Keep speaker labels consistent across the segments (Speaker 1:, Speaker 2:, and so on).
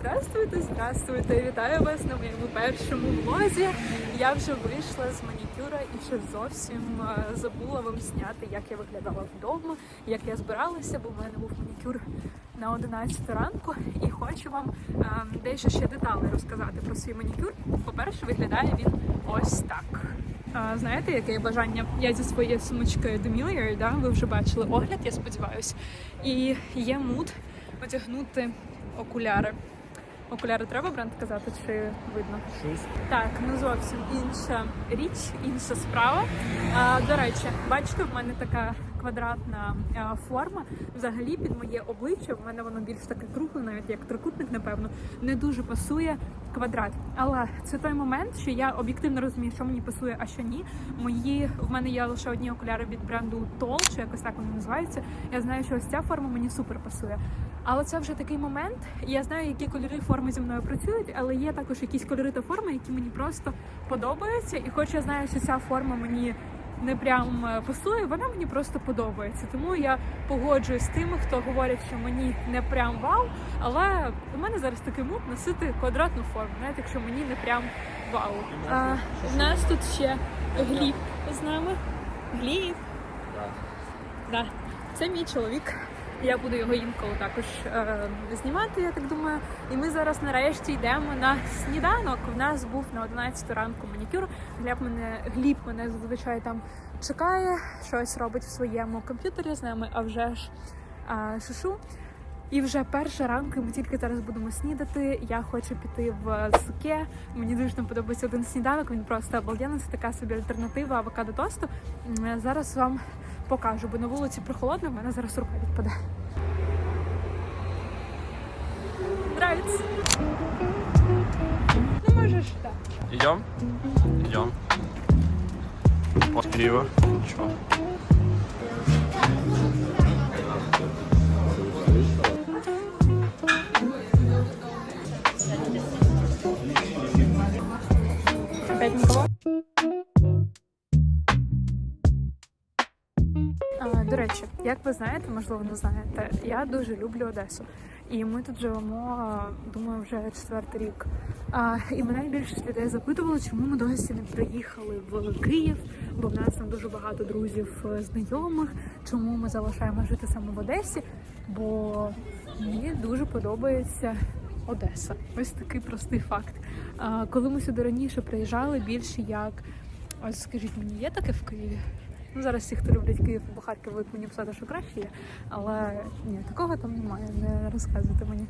Speaker 1: Здравствуйте, здравствуйте! Вітаю вас на моєму першому влозі. Я вже вийшла з манікюра і ще зовсім е, забула вам зняти, як я виглядала вдома, як я збиралася, бо в мене був манікюр на 11 ранку. І хочу вам е, дещо ще деталі розказати про свій манікюр. По-перше, виглядає він ось так. Знаєте, яке бажання? Я зі своєю сумочкою Demilier, да, ви вже бачили огляд, я сподіваюся. І є мут одягнути окуляри. Окуляри треба бренд казати, чи видно?
Speaker 2: Щось.
Speaker 1: Так, ну зовсім інша річ, інша справа. А, до речі, бачите, в мене така квадратна а, форма. Взагалі під моє обличчя, в мене воно більш таке кругле, навіть як трикутник, напевно, не дуже пасує квадрат. Але це той момент, що я об'єктивно розумію, що мені пасує, а що ні. Мої в мене є лише одні окуляри від бренду Tall, чи якось так вони називаються. Я знаю, що ось ця форма мені супер пасує. Але це вже такий момент. Я знаю, які кольори форми зі мною працюють, але є також якісь кольори та форми, які мені просто подобаються. І хоч я знаю, що ця форма мені не прям е, пасує, вона мені просто подобається. Тому я погоджуюсь з тими, хто говорить, що мені не прям вау. Але у мене зараз такий мут носити квадратну форму, навіть якщо мені не прям вау. А, в нас тут ще гліб з нами. Гліб. Да. Це мій чоловік. Я буду його інколи також е, знімати, я так думаю. І ми зараз нарешті йдемо на сніданок. У нас був на 11 ранку манікюр. Гліб мене, Гліб мене зазвичай там чекає, щось робить в своєму комп'ютері з нами, а вже ж е, шушу. І вже перша ранку ми тільки зараз будемо снідати. Я хочу піти в суке. Мені дуже там подобається один сніданок. Він просто обалденний. Це така собі альтернатива авокадо тосту. Зараз вам покажу, бо на вулиці прохолодно, в мене зараз рука відпаде. Нравится? Ну можеш так.
Speaker 2: Идем? Идем. Вот криво. Ничего.
Speaker 1: Опять никого? Як ви знаєте, можливо, не знаєте, я дуже люблю Одесу. І ми тут живемо, думаю, вже четвертий рік. А, і мене більшість людей запитували, чому ми досі не приїхали в Київ, бо в нас там дуже багато друзів е, знайомих. Чому ми залишаємо жити саме в Одесі? Бо мені дуже подобається Одеса. Ось такий простий факт. Коли ми сюди раніше приїжджали, більше як ось скажіть мені, є таке в Києві? Ну, зараз всі, хто люблять Київ або Харків, будуть мені писати, що краще є. Але ні, такого там немає, не розказуйте мені.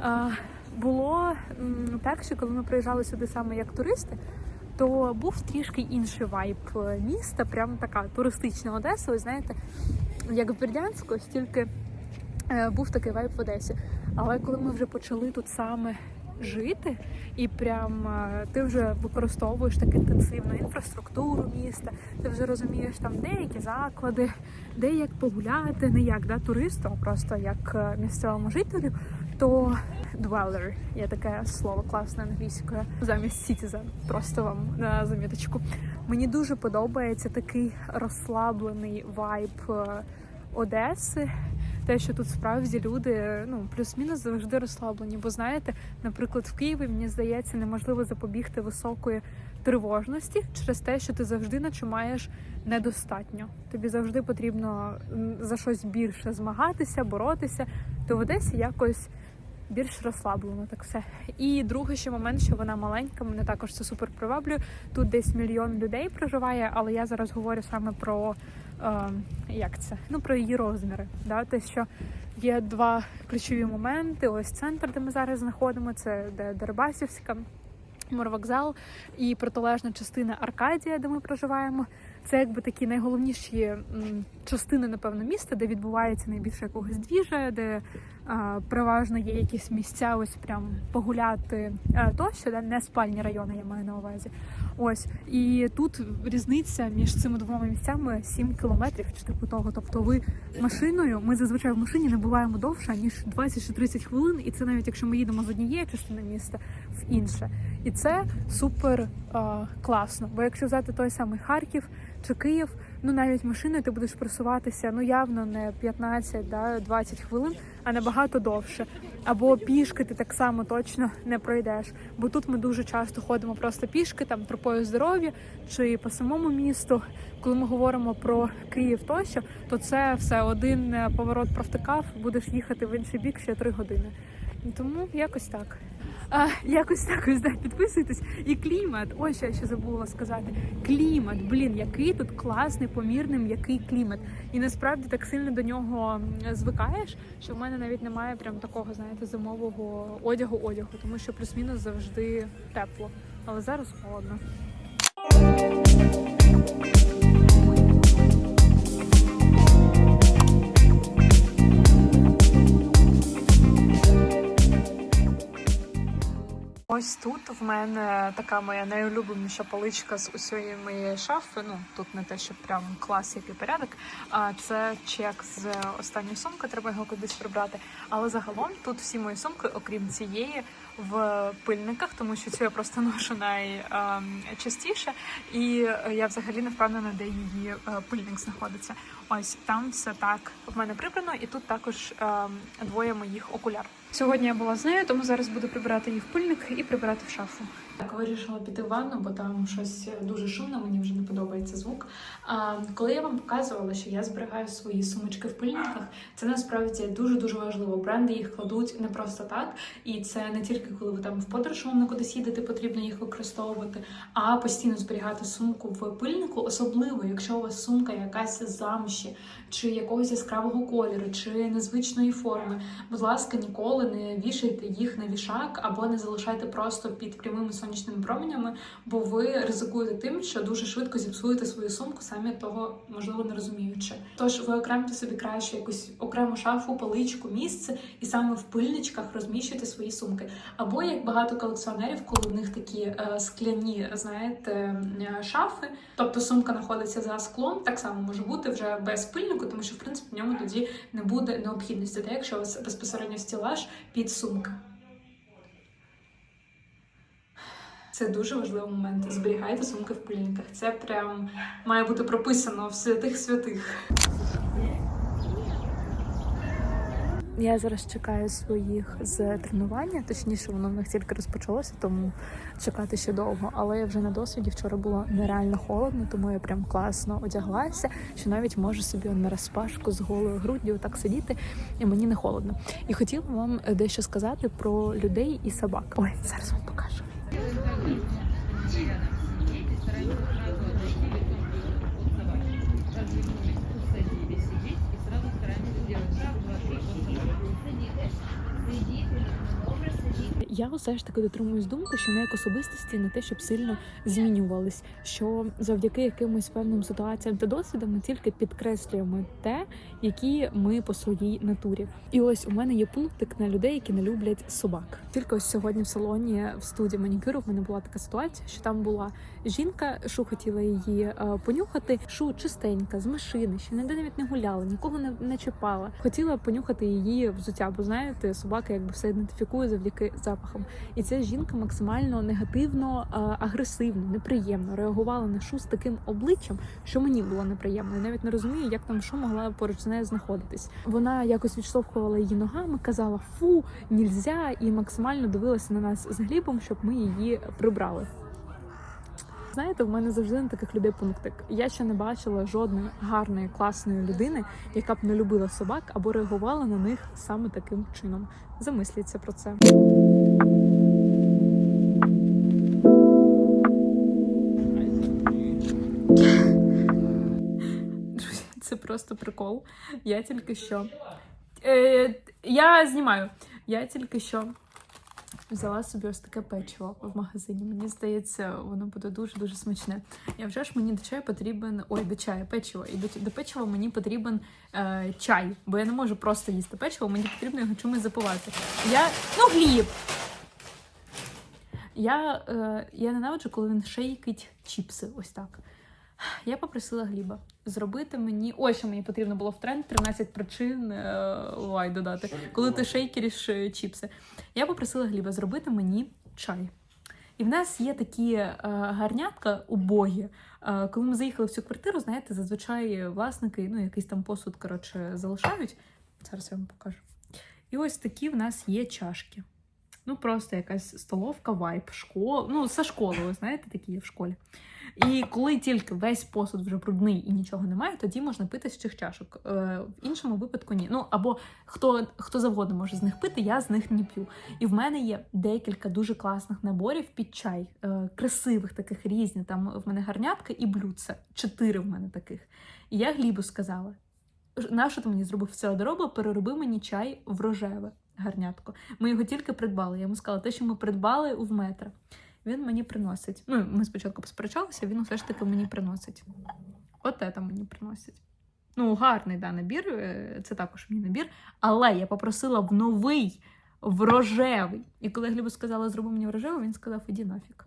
Speaker 1: А, було м, так, що коли ми приїжджали сюди саме як туристи, то був трішки інший вайб е, міста, прям така туристична Одеса. Ви знаєте, як в Бердянську, ось тільки е, був такий вайб в Одесі. Але коли ми вже почали тут саме жити, і прям е, ти вже використовуєш так інтенсивно інфраструктуру міста, ти вже розумієш там деякі заклади, де як погуляти, не як да, туристу, а просто як е, місцевому жителю, то dweller, є таке слово класне англійською, замість citizen, просто вам на заміточку. Мені дуже подобається такий розслаблений вайб е, Одеси. Те, що тут справді люди ну плюс-мінус завжди розслаблені. Бо знаєте, наприклад, в Києві мені здається неможливо запобігти високої тривожності через те, що ти завжди наче маєш недостатньо. Тобі завжди потрібно за щось більше змагатися, боротися. То в Одесі якось більш розслаблено так все. І другий ще момент, що вона маленька, мене також це супер приваблює. Тут десь мільйон людей проживає, але я зараз говорю саме про як це? Ну про її розміри. Да? Те, що є два ключові моменти. Ось центр, де ми зараз знаходимо, це де Дербасівська. Морвокзал і протилежна частина Аркадія, де ми проживаємо. Це якби такі найголовніші частини, напевно, міста, де відбувається найбільше якогось двіжа, де а, переважно є якісь місця, ось прям погуляти а, тощо, де не спальні райони, я маю на увазі. Ось і тут різниця між цими двома місцями 7 кілометрів чи типу того. Тобто, ви машиною, ми зазвичай в машині не буваємо довше ніж 20 чи 30 хвилин, і це навіть якщо ми їдемо з однієї частини міста в інше. І це супер а, класно. Бо якщо взяти той самий Харків чи Київ, ну навіть машиною ти будеш просуватися ну явно не 15 да, 20 хвилин, а набагато довше. Або пішки ти так само точно не пройдеш. Бо тут ми дуже часто ходимо просто пішки, там тропою здоров'я чи по самому місту. Коли ми говоримо про Київ тощо, то це все один е, поворот провтикав, будеш їхати в інший бік ще три години. Тому якось так. А, якось так ось да, підписуйтесь. І клімат. Ось що я ще забула сказати. Клімат, блін, який тут класний, помірний, м'який клімат. І насправді так сильно до нього звикаєш, що в мене навіть немає прям такого, знаєте, зимового одягу одягу, тому що плюс-мінус завжди тепло. Але зараз холодно. Ось тут в мене така моя найулюбленіша поличка з усієї моєї шафи. Ну тут не те, що прям клас, який порядок. А це чек з останньої сумки, треба його кудись прибрати. Але загалом тут всі мої сумки, окрім цієї, в пильниках, тому що цю я просто ношу найчастіше. І я взагалі не впевнена, де її пильник знаходиться. Ось там все так в мене прибрано, і тут також двоє моїх окуляр. Сьогодні я була з нею, тому зараз буду прибирати її в пильник і прибирати в шафу. Так, вирішила піти в ванну, бо там щось дуже шумно, мені вже не подобається звук. А, коли я вам показувала, що я зберігаю свої сумочки в пильниках, це насправді дуже дуже важливо. Бренди їх кладуть не просто так, і це не тільки коли ви там в подорож вам кудись їдете, потрібно їх використовувати, а постійно зберігати сумку в пильнику, особливо якщо у вас сумка якась замші, чи якогось яскравого кольору, чи незвичної форми. Будь ласка, ніколи не вішайте їх на вішак або не залишайте просто під прямими сонячними променями, бо ви ризикуєте тим, що дуже швидко зіпсуєте свою сумку, самі того можливо не розуміючи. Тож ви окремте собі краще якусь окрему шафу, поличку, місце, і саме в пильничках розміщуйте свої сумки. Або як багато колекціонерів, коли в них такі е, скляні, знаєте, е, шафи, тобто сумка знаходиться за склом, так само може бути вже без пильнику, тому що в принципі в ньому тоді не буде необхідності, та якщо у вас безпосередньо стілаж під сумки. Це дуже важливий момент. Зберігайте сумки в пильниках. Це прям має бути прописано в святих святих. Я зараз чекаю своїх з тренування, точніше, воно в них тільки розпочалося, тому чекати ще довго. Але я вже на досвіді вчора було нереально холодно, тому я прям класно одяглася, що навіть можу собі на розпашку з голою груддю так сидіти, і мені не холодно. І хотіла вам дещо сказати про людей і собак. Ой, зараз вам Я все ж таки дотримуюсь думки, що ми як особистості не те, щоб сильно змінювались. Що завдяки якимось певним ситуаціям та досвідам ми тільки підкреслюємо те, які ми по своїй натурі. І ось у мене є пунктик на людей, які не люблять собак. Тільки ось сьогодні в салоні в студії манікюру в мене була така ситуація, що там була жінка, шу хотіла її е, понюхати. Шу чистенька з машини, ще ніде навіть не гуляла, нікого не, не чіпала. Хотіла понюхати її взуття, бо знаєте, собака якби все ідентифікує завдяки запахам. І ця жінка максимально негативно, е, агресивно, неприємно реагувала на шу з таким обличчям, що мені було неприємно. Я навіть не розумію, як там шу могла поруч з нею знаходитись. Вона якось відштовхувала її ногами, казала фу, нільзя, і максимально дивилася на нас з глібом, щоб ми її прибрали. Знаєте, в мене завжди на таких людей пунктик. Я ще не бачила жодної гарної, класної людини, яка б не любила собак або реагувала на них саме таким чином. Замисліться про це. Друзі, це просто прикол. Я тільки що. Е, я знімаю. Я тільки що взяла собі ось таке печиво в магазині. Мені здається, воно буде дуже-дуже смачне. І вже ж мені до чаю потрібен. Ой, до чаю, печиво. І до, до печива мені потрібен е, чай, бо я не можу просто їсти печиво, мені потрібно його чимось запивати. Я. Ну, гліб! Я, е, я ненавиджу, коли він шейкить чіпси. Ось так. Я попросила Гліба зробити мені. Ось що мені потрібно було в тренд 13 причин е, лай додати, коли ти шейкериш е, чіпси. Я попросила Гліба зробити мені чай. І в нас є такі е, гарнятка убогі. Е, коли ми заїхали в цю квартиру, знаєте, зазвичай власники ну, якийсь там посуд коротше, залишають. Зараз я вам покажу. І ось такі в нас є чашки. Ну, просто якась столовка, вайб, школа. Ну, це школи, ви знаєте, такі є в школі. І коли тільки весь посуд вже брудний і нічого немає, тоді можна пити з цих чашок. Е, в іншому випадку ні. Ну або хто, хто завгодно може з них пити, я з них не п'ю. І в мене є декілька дуже класних наборів під чай, е, красивих таких різні. Там в мене гарнятка і блюдце. Чотири в мене таких. І я Глібу сказала: нащо ти мені зробив це одоробло, перероби мені чай в рожеве гарнятко. Ми його тільки придбали. Я йому сказала, те, що ми придбали в метро. Він мені приносить. Ну, ми спочатку посперечалися, він все ж таки мені приносить. От це мені приносить. Ну, гарний да, набір, е, це також мій набір. Але я попросила в новий, в рожевий. І коли Глібу сказала, зроби мені в рожевий, він сказав, іди нафіг.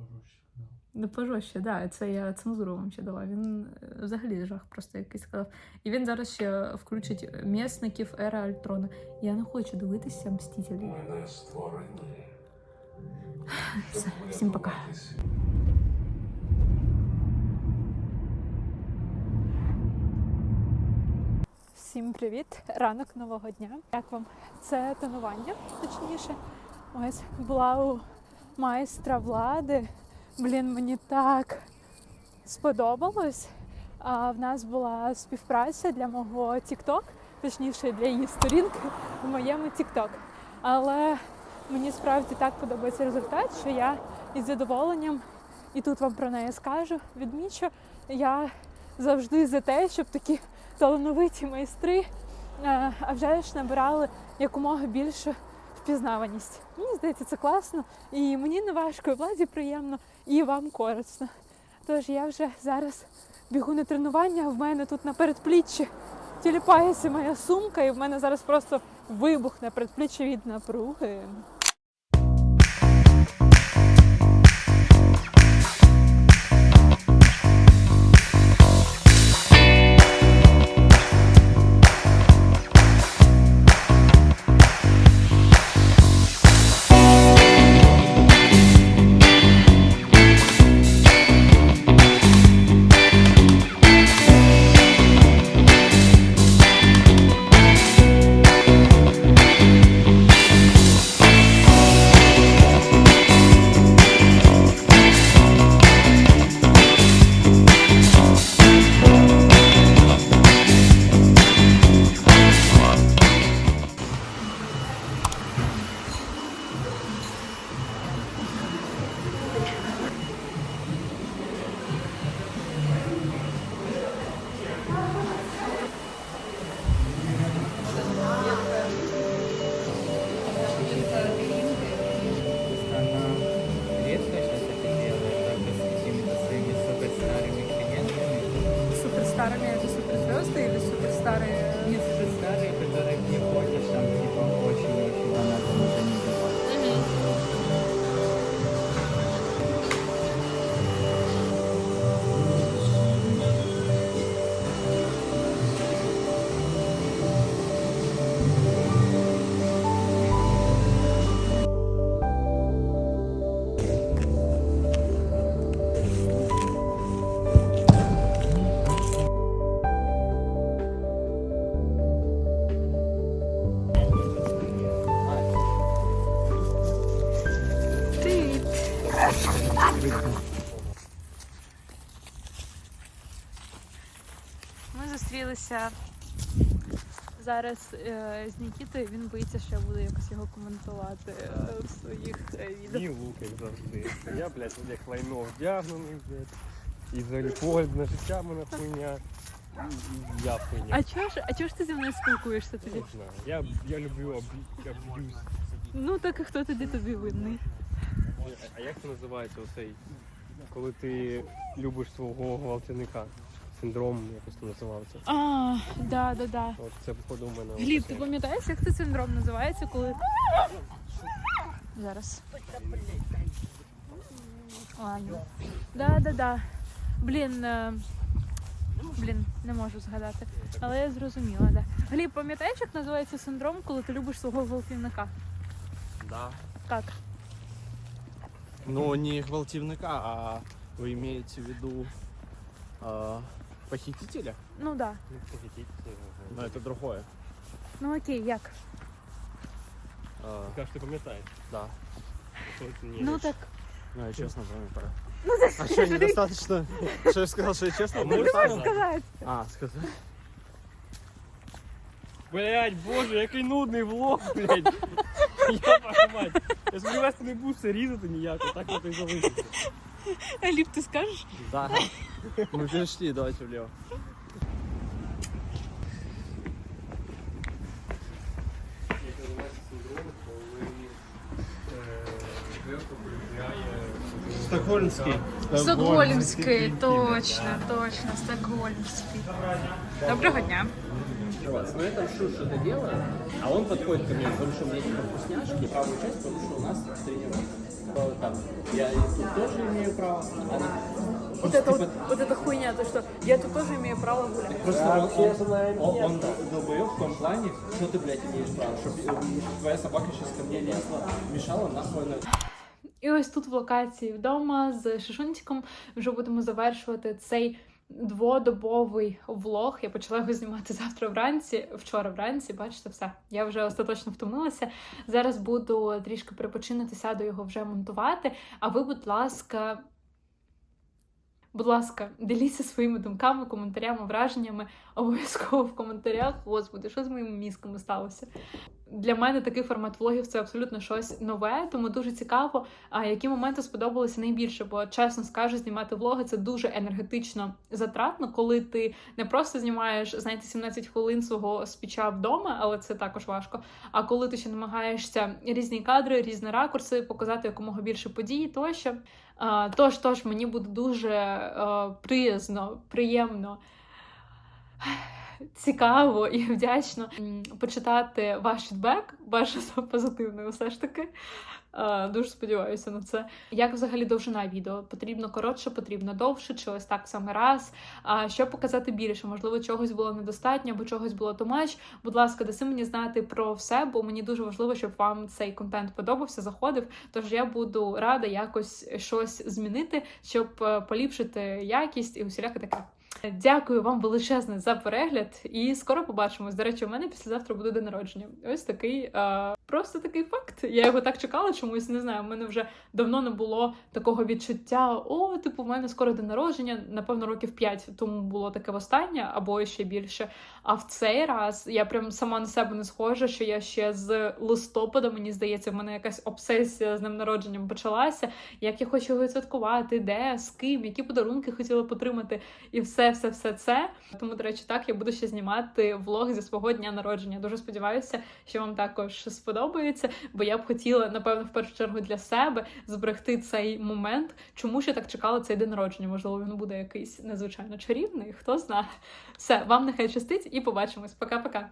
Speaker 2: Пожорстче сказав.
Speaker 1: Не пожорстче, да, це я цензуру вам ще дала. Він е, взагалі жах просто якийсь сказав. І він зараз ще включить м'ясників Ера Альтрона. Я не хочу дивитися мстителів.
Speaker 3: Мене створені.
Speaker 1: Все, всім пока. Всім привіт! Ранок нового дня. Як вам це тонування? Точніше, ось була у майстра влади. Блін, мені так сподобалось. А в нас була співпраця для мого TikTok, точніше для її сторінки в моєму TikTok. Але мені справді так подобається результат, що я із задоволенням і тут вам про неї скажу. Відмічу, я завжди за те, щоб такі талановиті майстри е, а вже ж набирали якомога більшу впізнаваність. Мені здається, це класно, і мені не важко, і владі приємно, і вам корисно. Тож я вже зараз бігу на тренування, в мене тут на передпліччі тіліпається моя сумка, і в мене зараз просто вибух на передпліччі від напруги. Суперстарами это суперзвезды или суперстарые?
Speaker 4: Не суперстарые, которые не ходят
Speaker 1: Зустрілися зараз е, з Нікітою. Він боїться, що я буду якось його коментувати е, в своїх е, відео.
Speaker 2: Мій лук, як завжди. Я, блядь, як лайно вдягнений, блядь. І взагалі погляд на життя мене хуйня. І, і я хуйня.
Speaker 1: А чого ж, а чого ж ти зі мною спілкуєшся тоді?
Speaker 2: Не знаю. Я, я люблю аб'ю- аб'юз.
Speaker 1: Ну так і хто тоді тобі винний?
Speaker 2: А як це називається оцей, коли ти любиш свого гвалтівника? Синдром якось це називався.
Speaker 1: А, да, да, да.
Speaker 2: От це походу в мене.
Speaker 1: Гліб, ти пам'ятаєш, як це синдром називається, коли. Зараз. Ладно. Да, да, да. Блін. е, Блін, не можу згадати. Але я зрозуміла, да. Гліб, пам'ятаєш, як називається синдром, коли ти любиш свого гвалтівника?
Speaker 2: Да.
Speaker 1: Как?
Speaker 4: Ну, не гвалтівника, а ви имеете в виду а, похитителя?
Speaker 1: Ну да.
Speaker 2: Ну, похититель,
Speaker 4: Но это другое.
Speaker 1: Ну окей, як?
Speaker 4: А,
Speaker 2: Кажеш, ти пам'ятаєш.
Speaker 4: да.
Speaker 2: Що це ні.
Speaker 1: Ну так.
Speaker 4: Ну, я честно пам'ятаю.
Speaker 1: Ну це
Speaker 4: А что, недостаточно? Что я сказал, что я честно
Speaker 2: А
Speaker 1: Ти
Speaker 2: можеш
Speaker 4: пам'ятаю?
Speaker 1: можеш сказати.
Speaker 4: А, сказал.
Speaker 2: Блять, боже, який нудний влог, блять. Я вашу мать. Я сподіваюся, ти не будеш це різати ніяк, так от і залишиться.
Speaker 1: Ліп, ти скажеш?
Speaker 4: Да. Мы перешли, давайте влево. Стокгольмский.
Speaker 1: Стокгольмський, точно, точно, стокгольмський. Доброго дня.
Speaker 4: Ну я там шу что-то делаю, а он подходит ко мне, потому что у меня типа вкусняшки, правую часть, потому что у нас тренировка. Там, я и тут тоже имею право.
Speaker 1: Вот это вот, вот эта хуйня, то что я тут тоже имею право гулять.
Speaker 4: Просто он, он, он, он долбоёб в том плане, что ты, блядь, имеешь право, чтобы твоя собака сейчас ко мне лезла, мешала нахуй на...
Speaker 1: І ось тут в локації вдома з Шишунтиком вже будемо завершувати цей дводобовий влог. Я почала його знімати завтра вранці, вчора вранці. Бачите, все. Я вже остаточно втомилася. Зараз буду трішки перепочинити, сяду його вже монтувати. А ви, будь ласка. Будь ласка, діліться своїми думками, коментарями, враженнями. Обов'язково в коментарях. Господи, що з моїми мізками сталося? Для мене такий формат влогів це абсолютно щось нове, тому дуже цікаво, а які моменти сподобалися найбільше. Бо чесно скажу, знімати влоги це дуже енергетично затратно, коли ти не просто знімаєш, знаєте, 17 хвилин свого спіча вдома, але це також важко. А коли ти ще намагаєшся різні кадри, різні ракурси, показати якомога більше подій, тощо. Тож, тож мені буде дуже е, приязно, приємно. Цікаво і вдячно почитати ваш фідбек, бажано позитивний, все ж таки. Е, Дуже сподіваюся на це. Як взагалі довжина відео? Потрібно коротше, потрібно довше, чи ось так саме раз. А що показати більше? Можливо, чогось було недостатньо, або чогось було томач. Будь ласка, даси мені знати про все, бо мені дуже важливо, щоб вам цей контент подобався, заходив. Тож я буду рада якось щось змінити, щоб е, поліпшити якість і усіляке таке. Дякую вам величезне за перегляд, і скоро побачимось. До речі, у мене післязавтра буде день народження. Ось такий е, просто такий факт. Я його так чекала, чомусь не знаю. У мене вже давно не було такого відчуття. О, типу, в мене скоро день народження, напевно, років 5 тому було таке востаннє, або ще більше. А в цей раз я прям сама на себе не схожа, що я ще з листопада, мені здається, в мене якась обсесія з днем народженням почалася. Як я хочу його відсвяткувати, де, з ким, які подарунки хотіла потримати, і все, все, все це. Тому, до речі, так я буду ще знімати влог зі свого дня народження. Дуже сподіваюся, що вам також сподобається, бо я б хотіла, напевно, в першу чергу для себе зберегти цей момент. Чому я так чекала цей день народження? Можливо, він буде якийсь незвичайно чарівний, хто знає. Все, вам нехай щастить і побачимось. Пока-пока.